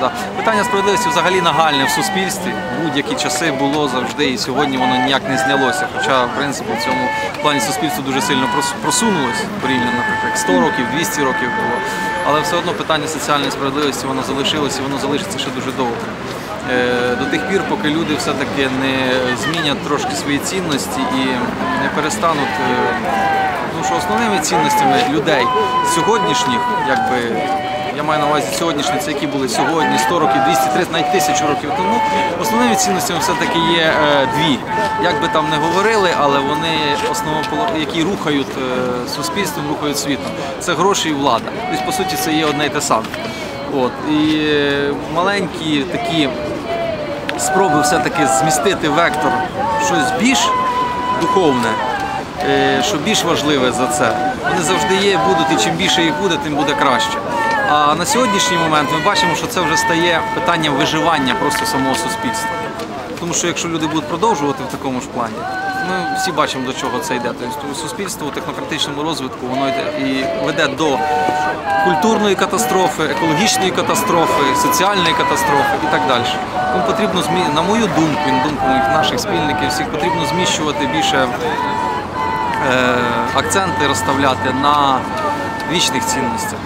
Да. Питання справедливості взагалі нагальне в суспільстві. Будь-які часи було завжди, і сьогодні воно ніяк не знялося. Хоча, в принципі, в цьому плані суспільство дуже сильно прос- просунулось порівняно, наприклад, як 100 років, 200 років було. Але все одно питання соціальної справедливості воно залишилось і воно залишиться ще дуже довго. Е, До тих пір, поки люди все-таки не змінять трошки свої цінності і не перестануть. е, Ну що основними цінностями людей сьогоднішніх, якби я маю на увазі сьогоднішні, це які були сьогодні, 100 років, 200, 300, навіть тисячу років тому. Основними цінностями все-таки є е, дві. Як би там не говорили, але вони основополо- які рухають е, суспільством, рухають світом. Це гроші і влада. Тобто, по суті, це є одне й те саме. От. І е, маленькі такі спроби все-таки змістити вектор щось більш духовне, що більш важливе за це. Вони завжди є, будуть, і чим більше їх буде, тим буде краще. А на сьогоднішній момент ми бачимо, що це вже стає питанням виживання просто самого суспільства. Тому що якщо люди будуть продовжувати в такому ж плані, ми всі бачимо, до чого це йде. Тобто суспільство у технократичному розвитку воно йде і веде до культурної катастрофи, екологічної катастрофи, соціальної катастрофи і так далі. Тому потрібно на мою думку, на думку наших спільників, всіх потрібно зміщувати більше е, акценти розставляти на вічних цінностях.